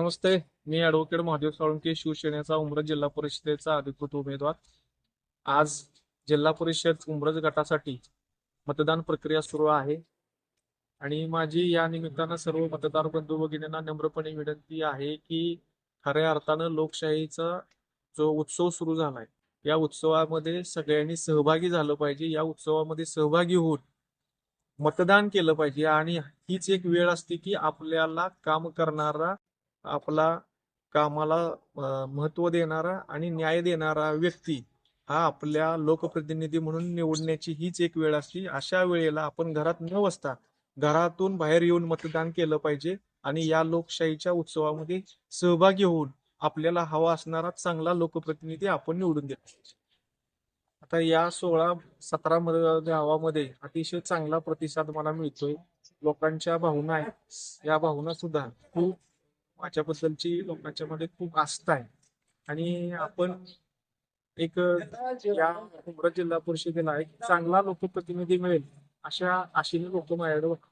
नमस्ते. मी ऍडव्होकेट महादेव साळुंके शिवसेनेचा उमरज जिल्हा परिषदेचा अधिकृत उमेदवार. आज जिल्हा परिषद उमरज गटासाठी मतदान प्रक्रिया सुरू आहे. आणि माझी या निमित्तानं सर्व मतदार बंधू भगिनींना नम्रपणे विनंती आहे की खऱ्या अर्थानं लोकशाहीचा जो उत्सव सुरू झालाय या उत्सवामध्ये सगळ्यांनी सहभागी झालं पाहिजे. या उत्सवामध्ये सहभागी होऊन मतदान केलं पाहिजे. आणि हीच एक वेळ असते की आपल्याला काम करणारा आपला कामाला महत्त्व देणारा आणि न्याय देणारा व्यक्ती हा आपल्या लोकप्रतिनिधी म्हणून निवडण्याची हीच एक वेळ असते. अशा वेळेला आपण घरात न बसता घरातून बाहेर येऊन मतदान केलं पाहिजे आणि या लोकशाहीच्या उत्सवामध्ये सहभागी होऊन आपल्याला हवा असणारा चांगला लोकप्रतिनिधी आपण निवडून देतो आता या सोळा सतरा मध्ये- गावामध्ये अतिशय चांगला प्रतिसाद मला मिळतोय. लोकांच्या भावना आहेत. या भावना सुद्धा खूप माझ्याबद्दलची लोकांच्या मध्ये खूप आस्था आहे. आणि आपण एक या उमरा जिल्हा परिषदेला एक चांगला लोकप्रतिनिधी मिळेल अशा आशेने लोक माझ्याकडे बघतात.